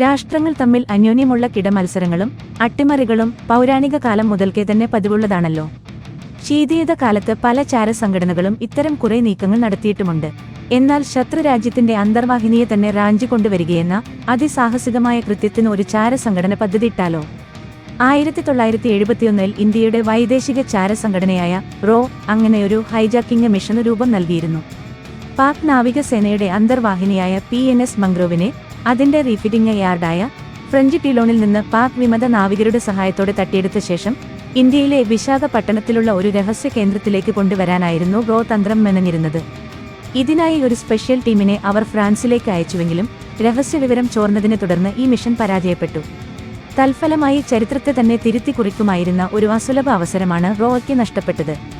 രാഷ്ട്രങ്ങൾ തമ്മിൽ അന്യോന്യമുള്ള കിടമത്സരങ്ങളും അട്ടിമറികളും പൗരാണിക കാലം മുതൽക്കേ തന്നെ പതിവുള്ളതാണല്ലോ. ശീതീയത കാലത്ത് പല ചാരസംഘടനകളും ഇത്തരം കുറെ നീക്കങ്ങൾ നടത്തിയിട്ടുമുണ്ട്. എന്നാൽ ശത്രുരാജ്യത്തിന്റെ അന്തർവാഹിനിയെ തന്നെ റാഞ്ചി കൊണ്ടുവരികയെന്ന അതിസാഹസികമായ കൃത്യത്തിന് ഒരു ചാരസംഘടന പദ്ധതിയിട്ടാലോ? ആയിരത്തി തൊള്ളായിരത്തി എഴുപത്തിയൊന്നിൽ ഇന്ത്യയുടെ വൈദേശിക ചാരസംഘടനയായ റോ അങ്ങനെയൊരു ഹൈജാക്കിംഗ് മിഷന് രൂപം നൽകിയിരുന്നു. പാക് നാവികസേനയുടെ അന്തർവാഹിനിയായ പി എൻ എസ് മംഗ്രോവിനെ അതിന്റെ റീഫിറ്റിംഗ് യാർഡായ ഫ്രഞ്ച് ടിലോണിൽ നിന്ന് പാക് വിമത നാവികരുടെ സഹായത്തോടെ തട്ടിയെടുത്ത ശേഷം ഇന്ത്യയിലെ വിശാഖപട്ടണത്തിലുള്ള ഒരു രഹസ്യ കേന്ദ്രത്തിലേക്ക് കൊണ്ടുവരാനായിരുന്നു റോ തന്ത്രം മെനഞ്ഞിരുന്നത്. ഇതിനായി ഒരു സ്പെഷ്യൽ ടീമിനെ അവർ ഫ്രാൻസിലേക്ക് അയച്ചുവെങ്കിലും രഹസ്യവിവരം ചോർന്നതിനെ തുടർന്ന് ഈ മിഷൻ പരാജയപ്പെട്ടു. തൽഫലമായി ചരിത്രത്തെ തന്നെ തിരുത്തി കുറിക്കുമായിരുന്ന ഒരു അസുലഭ അവസരമാണ് റോയ്ക്ക് നഷ്ടപ്പെട്ടത്.